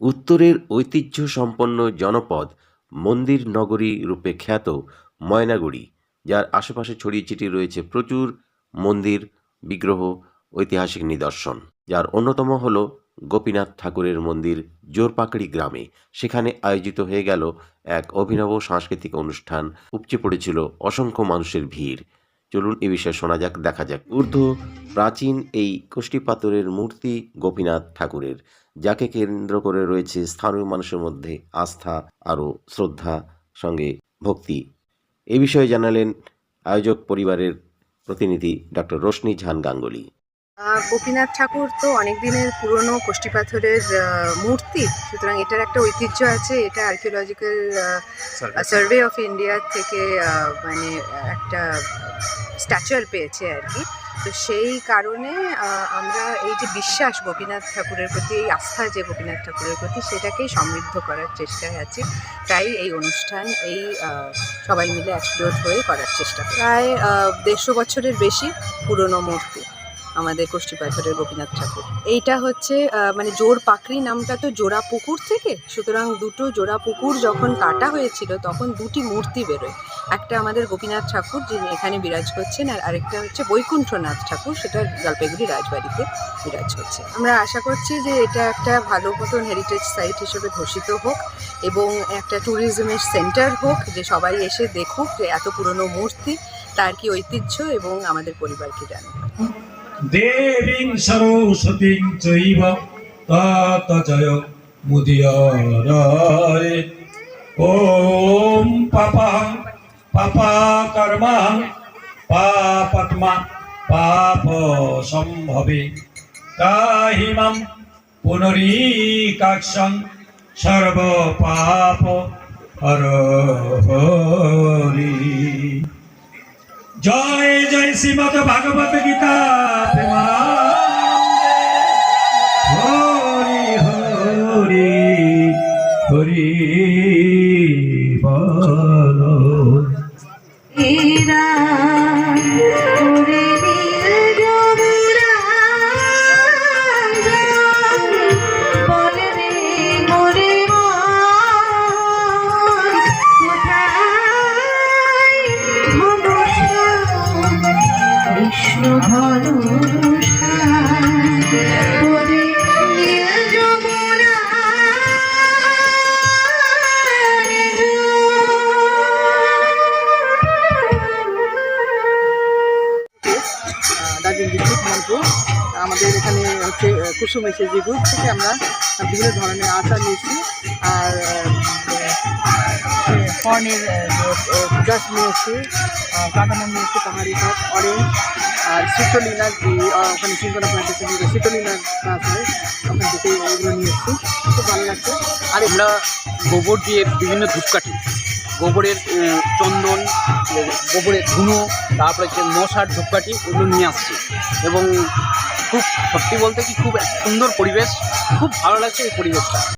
উত্তরের ঐতিহ্য সম্পন্ন জনপদ মন্দির নগরী রূপে খ্যাত ময়নাগুড়ি, যার আশেপাশে ছড়িয়ে ছিটিয়ে রয়েছে প্রচুর মন্দির, বিগ্রহ, ঐতিহাসিক নিদর্শন। যার অন্যতম হল গোপীনাথ ঠাকুরের মন্দির জোরপাকড়ি গ্রামে। সেখানে আয়োজিত হয়ে গেল এক অভিনব সাংস্কৃতিক অনুষ্ঠান। উপচে পড়েছিল অসংখ্য মানুষের ভিড়। চলুন এ বিষয়ে শোনা যাক, দেখা যাক। ঊর্ধ্ব প্রাচীন এই কোষ্ঠী পাথরের মূর্তি গোপীনাথ ঠাকুরের, যাকে কেন্দ্র করে রয়েছে স্থানীয় মানুষের মধ্যে আস্থা আরও শ্রদ্ধা সঙ্গে ভক্তি। এ বিষয়ে জানালেন আয়োজক পরিবারের প্রতিনিধি ডক্টর রশ্মি ঝান গাঙ্গুলি। গোপীনাথ ঠাকুর তো অনেক দিনের পুরনো পাথরের মূর্তি। সুতরাং এটার একটা ঐতিহ্য আছে এটা আর্কিওলজিক্যাল সার্ভে অফ ইন্ডিয়া থেকে মানে একটা স্ট্যাচার পেয়েছে আর কি। তো সেই কারণে আমরা এই যে বিশ্বাস গোপীনাথ ঠাকুরের প্রতি এই আস্থা যে গোপীনাথ ঠাকুরের প্রতি সেটাকেই সমৃদ্ধ করার চেষ্টায় আছি। তাই এই অনুষ্ঠান এই সবাই মিলে একজোট হয়ে করার চেষ্টা প্রায় দেড়শো বছরের বেশি পুরনো মূর্তি। আমাদের কোষ্ঠী পাথরের গোপীনাথ ঠাকুর। এইটা হচ্ছে মানে জোর পাকড়ি নামটা তো জোড়া পুকুর থেকে, সুতরাং দুটো জোড়া পুকুর যখন কাটা হয়েছিল তখন দুটি মূর্তি বেরোয়। একটা আমাদের গোপীনাথ ঠাকুর যিনি এখানে বিরাজ করছেন, আর আরেকটা হচ্ছে বৈকুণ্ঠনাথ ঠাকুর, সেটা জলপাইগুড়ি রাজবাড়িতে বিরাজ করছে আমরা আশা করছি যে এটা একটা ভালো মতন হেরিটেজ সাইট হিসেবে ঘোষিত হোক, এবং একটা ট্যুরিজমের সেন্টার হোক, যে সবাই এসে দেখুক যে এত পুরনো মূর্তি, তার কি ঐতিহ্য এবং আমাদের পরিবারকে জানুক। দেবীং সরস্বতীং চৈব তত জয় মুদিয়ারায় ওম পাপাং, পাপা কর্মাং, পাপত্মা, পাপ সম্ভবে। কাহিমাম পুনরীকাক্ষং সর্ব পাপ হরি জয় জয় শ্রীমদ ভাগবত গীতা। বল এরা মন কৃষ্ণ ভরসা আমাদের এখানে হচ্ছে কুসুম এসে যে গ্রুপ থেকে আমরা বিভিন্ন ধরনের আচার নিয়েছি। আর ফর্নের গাছ নিয়েছি কাদানাম নিয়েছি পাহাড়ি গাছ অরেঞ্জ আর আহ, ওখানে সিঙ্গনা প্লান্টেশন গাছ হয় ওখান থেকে এগুলো নিয়ে এসেছি খুব ভালো লাগছে। আর আমরা গোবর দিয়ে বিভিন্ন ধূপকাঠি গোবরের চন্দন গোবরের ধুনো তারপরে মশার ধূপকাঠি এগুলো নিয়ে আসছি। এবং খুব সত্যি বলতে কি খুব সুন্দর পরিবেশ খুব ভালো লাগছে এই পরিবেশটা।